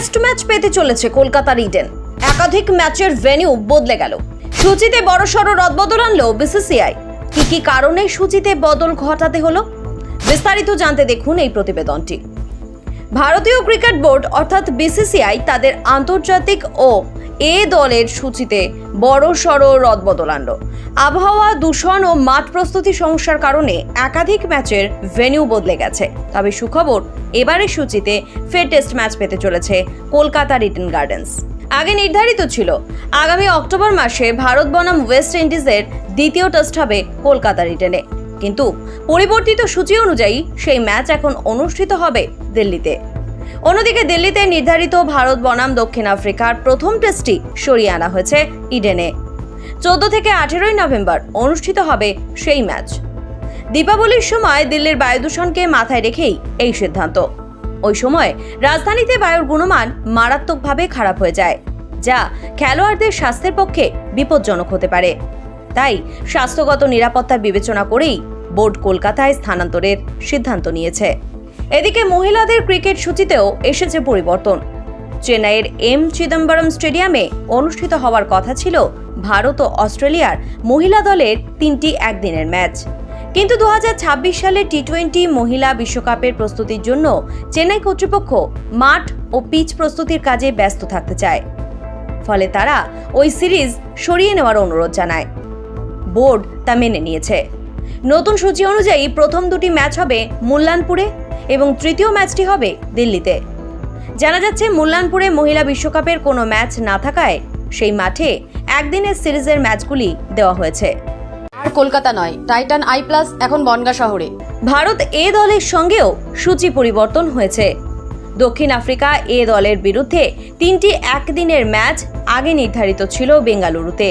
Test match পেতে চলেছে কলকাতার ইডেন। একাধিক ম্যাচের ভেনিউ বদলে গেল। সূচিতে বড়সড় রদবদল আনলো বিসিসিআই। কি কি কারণে সূচিতে বদল ঘটাতে হলো? বিস্তারিত জানতে দেখুন এই প্রতিবেদনটি। ভারতীয় ক্রিকেট বোর্ড অর্থাৎ বিসিসিআই তাদের আন্তর্জাতিক ও এ দলের সূচিতে বড় সড় রদবদল আনলো। আবহাওয়া, দূষণ ও মাঠ প্রস্তুতি সমস্যার কারণে একাধিক ম্যাচের ভেন্যু বদলে গেছে। তবে সুখবর, এবারের সূচিতে ফের টেস্ট ম্যাচ পেতে চলেছে কলকাতা রিটেন গার্ডেন্স। আগে নির্ধারিত ছিল, আগামী অক্টোবর মাসে ভারত বনাম ওয়েস্ট ইন্ডিজের দ্বিতীয় টেস্ট হবে কলকাতা রিটেনে। কিন্তু পরিবর্তিত সূচি অনুযায়ী সেই ম্যাচ এখন অনুষ্ঠিত হবে দিল্লিতে। অন্যদিকে দিল্লিতে নির্ধারিত ভারত বনাম দক্ষিণ আফ্রিকার প্রথম টেস্টটি সরিয়ে আনা হয়েছে ইডেনে। চোদ্দ থেকে আঠেরোই নভেম্বর অনুষ্ঠিত হবে সেই ম্যাচ। দীপাবলির সময় দিল্লির বায়ু দূষণকে মাথায় রেখেই এই সিদ্ধান্ত। ওই সময় রাজধানীতে বায়ুর গুণমান মারাত্মকভাবে খারাপ হয়ে যায়, যা খেলোয়াড়দের স্বাস্থ্যের পক্ষে বিপজ্জনক হতে পারে। তাই স্বাস্থ্যগত নিরাপত্তা বিবেচনা করেই বোর্ড কলকাতায় স্থানান্তরের সিদ্ধান্ত নিয়েছে। এদিকে মহিলাদের ক্রিকেট সূচিতেও এসেছে পরিবর্তন। চেন্নাইয়ের এম চিদম্বরম স্টেডিয়ামে অনুষ্ঠিত হওয়ার কথা ছিল ভারত ও অস্ট্রেলিয়ার মহিলা দলের তিনটি একদিনের ম্যাচ। কিন্তু দু হাজার ছাব্বিশ সালে টি টোয়েন্টি মহিলা বিশ্বকাপের প্রস্তুতির জন্য চেন্নাই কর্তৃপক্ষ মাঠ ও পিচ প্রস্তুতির কাজে ব্যস্ত থাকতে চায়। ফলে তারা ওই সিরিজ সরিয়ে নেওয়ার অনুরোধ জানায়। বোর্ড তা মেনে নিয়েছে। নতুন সূচি অনুযায়ী প্রথম দুটি ম্যাচ হবে মুল্লানপুরে এবং তৃতীয় ম্যাচটি হবে দিল্লিতে। জানা যাচ্ছে মুল্লানপুরে মহিলা বিশ্বকাপের কোনো ম্যাচ না থাকায় সেই মাঠে একদিনের সিরিজের ম্যাচগুলি দেওয়া হয়েছে। আর কলকাতা নয় টাইটান আই প্লাস এখন বনগা শহরে। ভারত এ দলের সঙ্গেও সূচি পরিবর্তন হয়েছে। দক্ষিণ আফ্রিকা এ দলের বিরুদ্ধে তিনটি একদিনের ম্যাচ আগে নির্ধারিত ছিল বেঙ্গালুরুতে।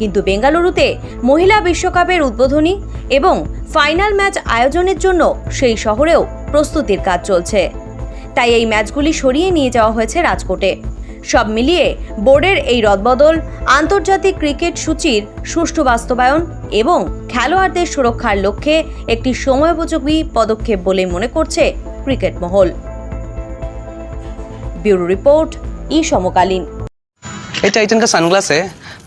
কিন্তু বেঙ্গালুরুতে মহিলা বিশ্বকাপের উদ্বোধনী এবং ফাইনাল ম্যাচ আয়োজনের জন্য সেই শহরেও প্রস্তুতির কাজ চলছে তাই এই ম্যাচগুলি সরিয়ে নিয়ে যাওয়া হয়েছে রাজকোটে সব মিলিয়ে বোর্ডের এই রদবদল আন্তর্জাতিক ক্রিকেট সূচির সুষ্ঠু বাস্তবায়ন এবং খেলোয়াড়দের সুরক্ষার লক্ষ্যে একটি সময়োপযোগী পদক্ষেপ বলে মনে করছে ক্রিকেট মহল ব্যুরো রিপোর্ট ই সমকালীন ये टाइटन का सनग्लास है